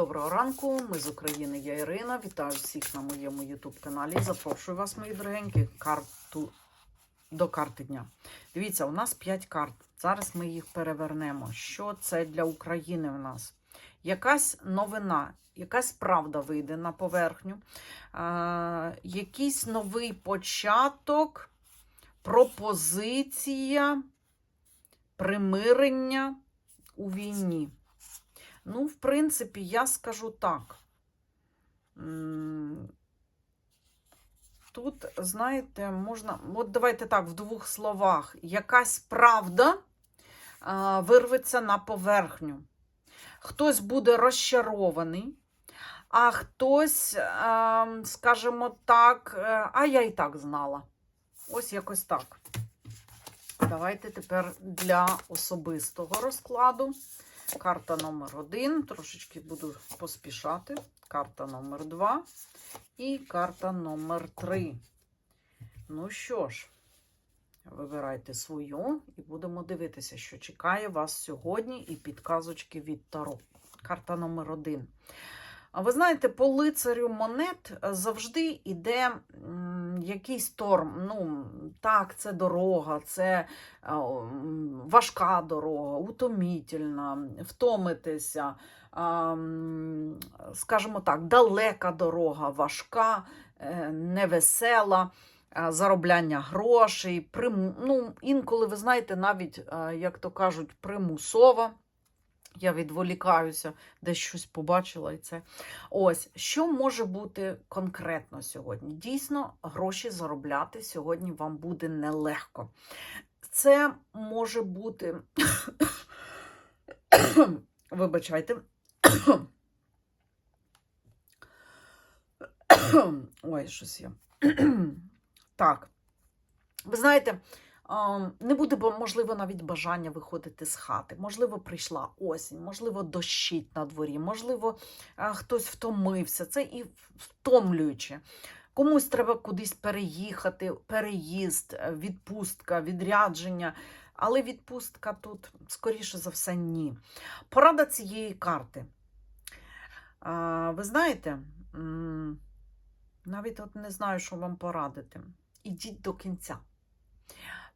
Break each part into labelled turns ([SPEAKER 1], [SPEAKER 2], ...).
[SPEAKER 1] Доброго ранку, ми з України, я Ірина. Вітаю всіх на моєму YouTube каналі. Запрошую вас, мої дорогенькі, карту до карти дня. Дивіться, у нас 5 карт. Зараз ми їх перевернемо. Що це для України в нас? Якась новина, якась правда вийде на поверхню, а, якийсь новий початок, пропозиція, примирення у війні. Ну, в принципі, я скажу так. Тут, знаєте, можна. От давайте так, в двох словах. Якась правда вирветься на поверхню. Хтось буде розчарований, а хтось, а, скажімо так, е, а я і так знала. Ось якось так. Давайте тепер для особистого розкладу. Карта номер один. Трошечки буду поспішати. Карта номер два. І карта номер три. Ну що ж, вибирайте свою і будемо дивитися, що чекає вас сьогодні, і підказочки від Таро. Карта номер один. А ви знаєте, по лицарю монет завжди йде якийсь торм. Ну, так, це дорога, це важка дорога, утомітельна, втомитися, скажімо так, далека дорога, важка, е, невесела. Заробляння грошей, прим... ну, інколи, ви знаєте, навіть, як то кажуть, примусова. Я відволікаюся, десь щось побачила і це. Ось, що може бути конкретно сьогодні? Дійсно, гроші заробляти сьогодні вам буде нелегко. Це може бути. Вибачайте. Ой, щось я. Так. Ви знаєте, Не буде, можливо, навіть бажання виходити з хати. Можливо, прийшла осінь, можливо, дощить на дворі, можливо, хтось втомився. Це і втомлююче. Комусь треба кудись переїхати, переїзд, е, відпустка, відрядження. Але відпустка тут, скоріше за все, ні. Порада цієї карти. Ви знаєте, навіть от не знаю, що вам порадити. Ідіть до кінця.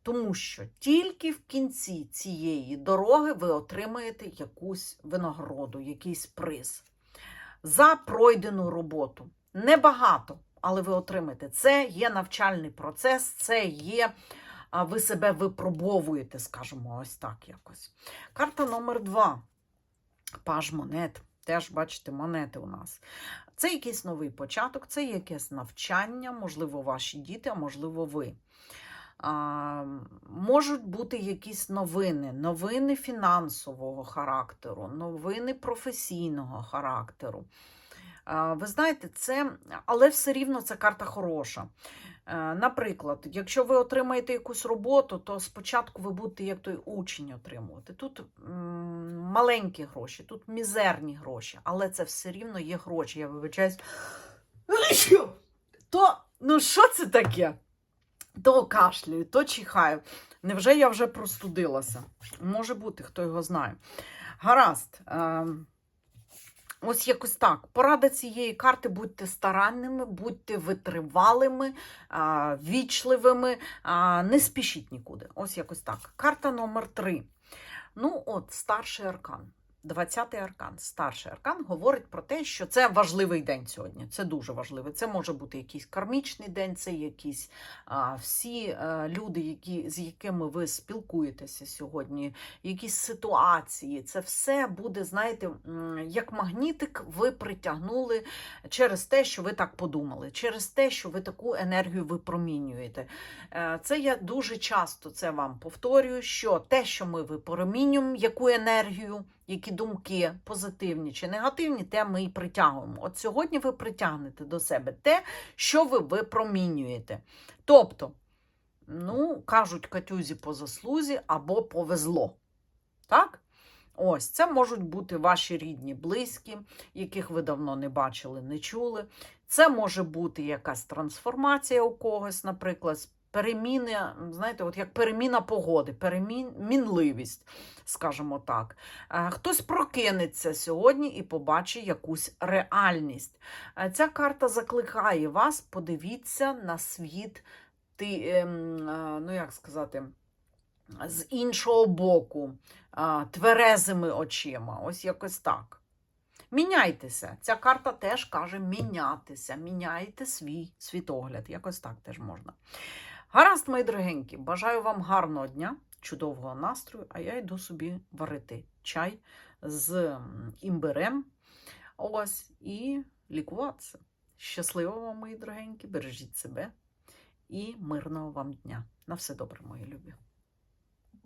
[SPEAKER 1] Тому що тільки в кінці цієї дороги ви отримаєте якусь винагороду, якийсь приз за пройдену роботу. Небагато, але ви отримаєте. Це є навчальний процес, це є, ви себе випробовуєте, скажімо, ось так якось. Карта номер два. Паж монет. Теж, бачите, монети у нас. Це якийсь новий початок, це якесь навчання, можливо, ваші діти, а можливо, ви. Можуть бути якісь новини, новини фінансового характеру, новини професійного характеру. Ви знаєте, це, але все рівно це карта хороша. Е, Наприклад, якщо ви отримаєте якусь роботу, то спочатку ви будете як той учень отримувати. Тут маленькі гроші, тут мізерні гроші, але це все рівно є гроші. Я вибачаюсь. То, ну що це таке? То кашляю, то чихаю. Невже я вже простудилася? Може бути, хто його знає. Гаразд. Е, ось якось так. Порада цієї карти: будьте старанними, будьте витривалими, вічливими, не спішіть нікуди. Ось якось так. Карта номер 3. Ну, от, старший аркан. 20-й аркан, старший аркан говорить про те, що це важливий день сьогодні. Це дуже важливий. Це може бути якийсь кармічний день, це якісь а, всі а, люди, які, з якими ви спілкуєтеся сьогодні, якісь ситуації. Це все буде, знаєте, як магнітик, ви притягнули через те, що ви так подумали, через те, що ви таку енергію випромінюєте. Е, Це я дуже часто це вам повторюю, що те, що ми випромінюємо, яку енергію, які думки позитивні чи негативні, те ми і притягуємо. От сьогодні ви притягнете до себе те, що ви випромінюєте. Тобто, ну, кажуть катюзі по заслузі або повезло. Так? Ось, це можуть бути ваші рідні, близькі, яких ви давно не бачили, не чули. Це може бути якась трансформація у когось, наприклад, переміни, знаєте, от як переміна погоди, перемінливість, скажімо так. Е, Хтось прокинеться сьогодні і побачить якусь реальність. Е, Ця карта закликає вас, подивіться на світ, ти, ем, е, ну як сказати, з іншого боку, тверезими очима. Ось якось так. Міняйтеся. Ця карта теж каже мінятися. Міняйте свій світогляд. Якось так теж можна. Гаразд, мої дорогенькі, бажаю вам гарного дня, чудового настрою, а я йду собі варити чай з імбирем. Ось, і лікуватися. Щасливо вам, мої дорогенькі, бережіть себе і мирного вам дня. На все добре, мої любі.